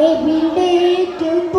A building to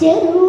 ചെറു